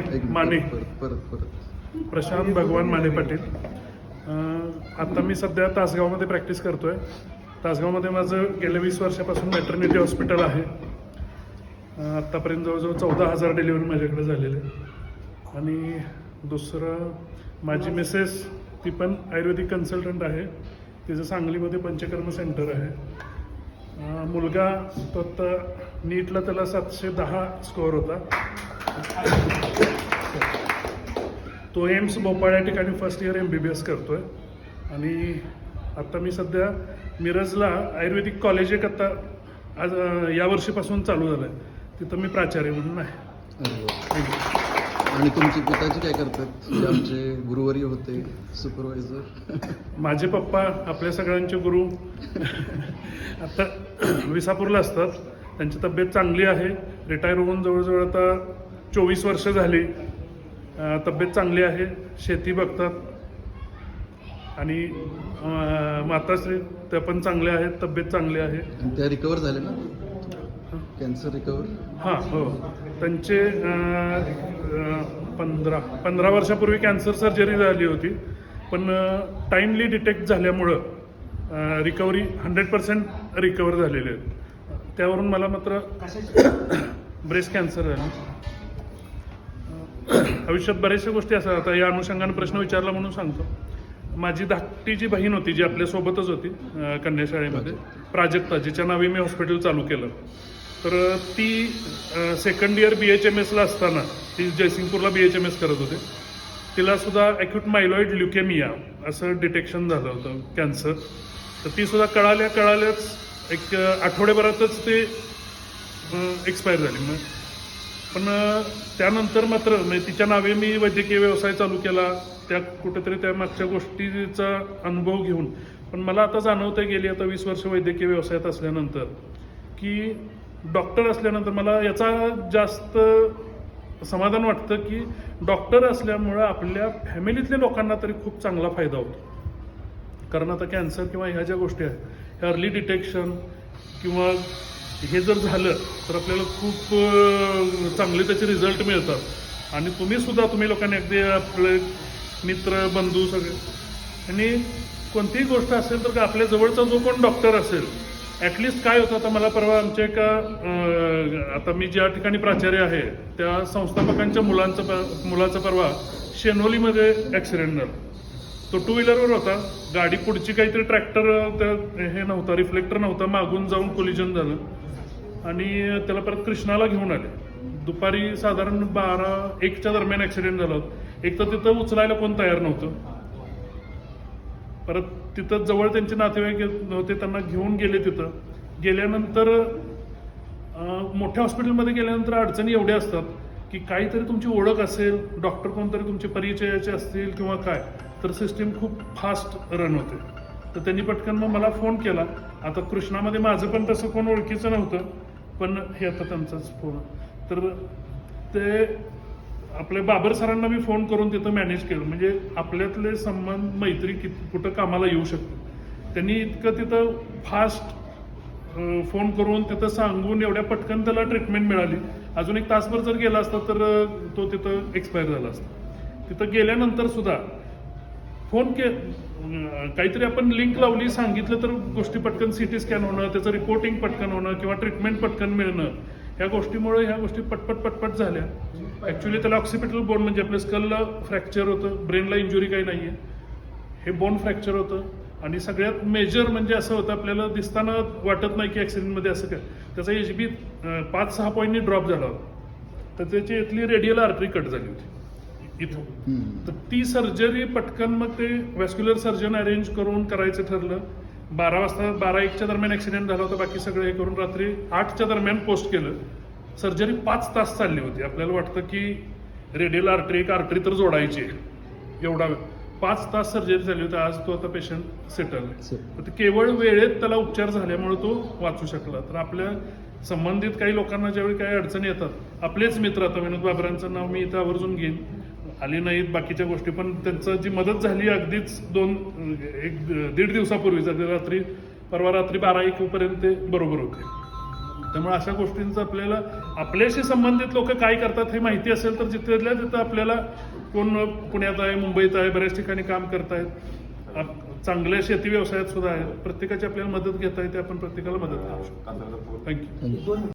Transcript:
पाटील माने. परत परत. प्रशांत भगवान माने पाटील. आता मी सध्या तासगावमध्ये प्रॅक्टिस करतोय. तासगावमध्ये माझं गेल्या वीस वर्षापासून मॅटर्निटी हॉस्पिटल आहे. आत्तापर्यंत जवळजवळ चौदा हजार डिलिव्हरी माझ्याकडे झालेले. आणि दुसरं माझी मिसेस ती पण आयुर्वेदिक कन्सल्टंट आहे. तिचं सांगलीमध्ये पंचकर्म सेंटर आहे. मुलगा तो आता नीटला त्याला सातशे दहा स्कोअर होता. तो एम्स भोपाळ या ठिकाणी first year M B B S करतोय. आणि आता मी सध्या मिरजला आयुर्वेदिक कॉलेज एक आता आज या वर्षीपासून चालू झालं आहे तिथं मी प्राचार्य म्हणून आहे. आणि तुमचे पिताजी काय करतात? आमचे गुरुवारी होते सुपरवायझर माझे पप्पा आपल्या सगळ्यांचे गुरु. आता विसापूरला असतात. त्यांची तब्येत चांगली आहे. रिटायर होऊन जवळजवळ आता चोवीस वर्ष झाली. तब्येत चांगली आहे शेती बघतात. आणि माताश्री त्या पण चांगल्या आहेत तब्येत चांगली आहे. त्या रिकवर झाले ना? कॅन्सर रिकवर हां हो. त्यांचे पंधरा पंधरा वर्षापूर्वी कॅन्सर सर्जरी झाली होती. पण टाईमली डिटेक्ट झाल्यामुळं रिकव्हरी हंड्रेड पर्सेंट रिकवर झालेले आहेत. त्यावरून मला मात्र ब्रेस्ट कॅन्सर झालं. आयुष्यात बऱ्याचशा गोष्टी असतात. आता या अनुषंगाने प्रश्न विचारला म्हणून सांगतो. माझी धाकटी जी बहीण होती जी आपल्यासोबतच होती कन्याशाळेमध्ये. प्राजक्ता जिच्या नावे मी हॉस्पिटल चालू केलं. तर ती second year B H M एसला असताना ती जयसिंगपूरला बी एच एम एस करत होते. तिला सुद्धा ॲक्यूट मायलॉइड ल्युकेमिया असं डिटेक्शन झालं होतं कॅन्सर तर ती सुद्धा कळाल्या कळाल्याच एक आठवड्याभरातच ते एक्सपायर झाली. मग पण त्यानंतर मात्र म्हणजे तिच्या नावे मी वैद्यकीय व्यवसाय चालू केला. त्या कुठेतरी त्या मागच्या गोष्टीचा अनुभव घेऊन. पण मला आता जाणवतं गेली आता वीस वर्ष वैद्यकीय व्यवसायात असल्यानंतर की डॉक्टर असल्यानंतर मला याचा जास्त समाधान वाटतं की डॉक्टर असल्यामुळं आपल्या फॅमिलीतल्या लोकांना तरी खूप चांगला फायदा होतो. कारण आता कॅन्सर किंवा ह्या ज्या गोष्टी आहेत ह्या अर्ली डिटेक्शन किंवा हे जर झालं तर आपल्याला खूप चांगले त्याचे रिझल्ट मिळतात. आणि तुम्ही सुद्धा तुम्ही लोकांनी अगदी आपले मित्र बंधू सगळे. आणि कोणतीही गोष्ट असेल तर का आपल्या जवळचा जो कोण डॉक्टर असेल ॲटलिस्ट काय होतं आता मला परवा आमच्या एका आता मी ज्या ठिकाणी प्राचार्य आहे त्या संस्थापकांच्या मुलांचं प- मुलाचा परवा शेनोलीमध्ये ॲक्सिडेंट झाला. तो टू व्हीलरवर होता. गाडी पुढची काहीतरी ट्रॅक्टर हे नव्हता रिफ्लेक्टर नव्हता. मागून जाऊन कोलिजन झालं. आणि त्याला परत कृष्णाला घेऊन आले. दुपारी साधारण बारा एकच्या दरम्यान ॲक्सिडेंट झाला होता. एक तर तिथं उचलायला कोण तयार नव्हतं. परत तिथं जवळ त्यांचे नातेवाईक नव्हते होते त्यांना घेऊन गेले तिथं. गेल्यानंतर मोठ्या हॉस्पिटलमध्ये गेल्यानंतर अडचणी एवढ्या असतात की काहीतरी तुमची ओळख असेल डॉक्टर कोणतरी तुमचे परिचयाचे असतील किंवा काय तर सिस्टीम खूप फास्ट रन होते. तर त्यांनी पटकन मग मला फोन केला. आता कृष्णामध्ये माझं पण तसं कोण ओळखीचं नव्हतं. पण हे आता त्यांचाच फोन. तर ते आपल्या बाबर सरांना मी फोन करून तिथं मॅनेज केलं. म्हणजे आपल्यातले संबंध मैत्री किती कुठं कामाला येऊ शकतो. त्यांनी इतकं तिथं फास्ट फोन करून तिथं सांगून एवढ्या पटकन त्याला ट्रीटमेंट मिळाली. अजून एक तासभर जर गेला असता तर तो तिथं एक्सपायर झाला असता. तिथं गेल्यानंतर सुद्धा फोन के काहीतरी आपण लिंक लावली सांगितलं तर गोष्टी पटकन सिटी स्कॅन होणं त्याचं रिपोर्टिंग पटकन होणं किंवा ट्रीटमेंट पटकन मिळणं ह्या गोष्टीमुळे ह्या गोष्टी पटपट पटपट झाल्या. ॲक्च्युली त्याला ऑक्सिपिटल बोन म्हणजे आपल्या स्कलला फ्रॅक्चर होतं ब्रेनला इंजुरी काही नाही आहे हे बोन फ्रॅक्चर होतं आणि सगळ्यात मेजर म्हणजे असं होतं आपल्याला दिसताना वाटत नाही की ॲक्सिडेंटमध्ये असं काय. त्याचा एच बी पाच सहा पॉईंटनी ड्रॉप झाला होता. तर त्याची इथली रेडियल आर्टरी कट झाली होती. इथं. तर ती सर्जरी पटकन मग ते वॅस्क्युलर सर्जन अरेंज करून करायचं ठरलं. बारा वाजता बारा एकच्या दरम्यान ॲक्सिडेंट झाला होता बाकी सगळं हे करून रात्री आठच्या दरम्यान पोस्ट केलं. सर्जरी पाच तास चालली होती. आपल्याला वाटतं की रेडियल आर्टरी एक आर्टरी तर जोडायची आहे. एवढा पाच तास सर्जरी झाली होती. आज तो आता पेशंट सेटल तर केवळ वेळेत त्याला उपचार झाल्यामुळे तो वाचू शकला. तर आपल्या संबंधित काही लोकांना ज्यावेळी काही अडचणी येतात आपलेच मित्र आता विनोद बाबरांचं नाव मी इथं आवर्जून घेईन. आली नाहीत बाकीच्या गोष्टी. पण त्यांचं जी मदत झाली अगदीच दोन एक दीड दिवसापूर्वी रात्री परवा रात्री बारा एक पर्यंत ते बरोबर होते. त्यामुळे अशा गोष्टींचं आपल्याला आपल्याशी संबंधित लोक काय करतात हे माहिती असेल तर जिथल्या तिथं आपल्याला कोण पुण्यात आहे मुंबईत आहे बऱ्याच ठिकाणी काम करतायत चांगल्या शेती व्यवसायात सुद्धा आहेत प्रत्येकाची आपल्याला मदत घेता येते आपण प्रत्येकाला मदत करू शकतो. थँक्यू